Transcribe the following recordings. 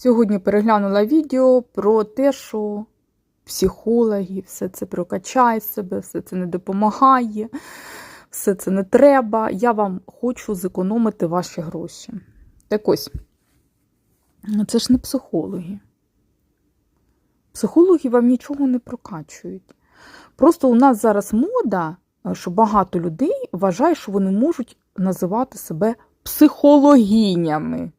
Сьогодні переглянула відео про те, що психологи, все це прокачає себе, все це не допомагає, все це не треба. Я вам хочу зекономити ваші гроші. Так ось, це ж не психологи. Психологи вам нічого не прокачують. Просто у нас зараз мода, що багато людей вважає, що вони можуть називати себе психологинями,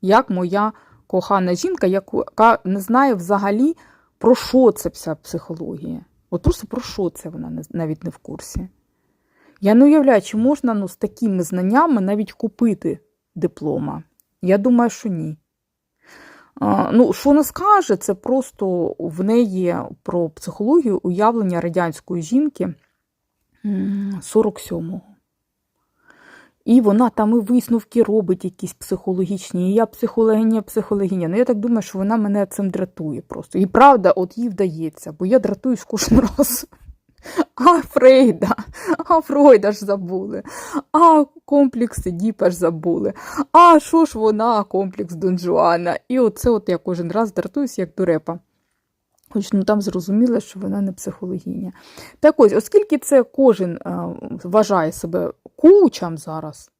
як моя кохана жінка, яка не знає взагалі, про що це вся психологія. От просто про що це вона навіть не в курсі. Я не уявляю, чи можна ну, з такими знаннями навіть купити диплома. Я думаю, що ні. А, Ну, що не скаже, це просто в неї про психологію уявлення радянської жінки 47-го. І вона там і висновки робить якісь психологічні. І я психологиня, психологиня. Ну, я так думаю, що вона мене цим дратує просто. І правда, от їй вдається, бо я дратуюсь кожен раз. А Фрейда, а Фройда ж забули, а комплекси Діпа ж забули. А що ж вона, комплекс Дон Жуана? І оце от я кожен раз дратуюсь, як дурепа. Хоч ну, там зрозуміло, що вона не психологиня. Так ось, оскільки це кожен е, вважає себе коучем зараз,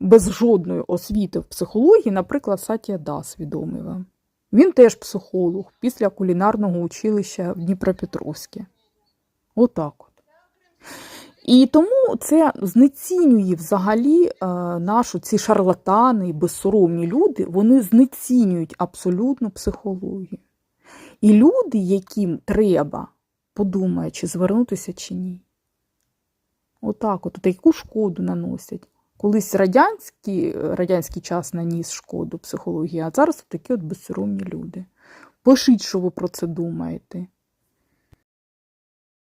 без жодної освіти в психології, наприклад, Сатія Дас відомий вам. Він теж психолог після кулінарного училища в Дніпропетровське. Отак от. І тому це знецінює взагалі е, нашу ці шарлатани і безсоромні люди, вони знецінюють абсолютно психологію. І люди, яким треба, подумає, чи звернутися чи ні. Отак, от, от яку шкоду наносять. Колись радянський, радянський час наніс шкоду психології, а зараз такі от безсоромні люди. Пишіть, що ви про це думаєте.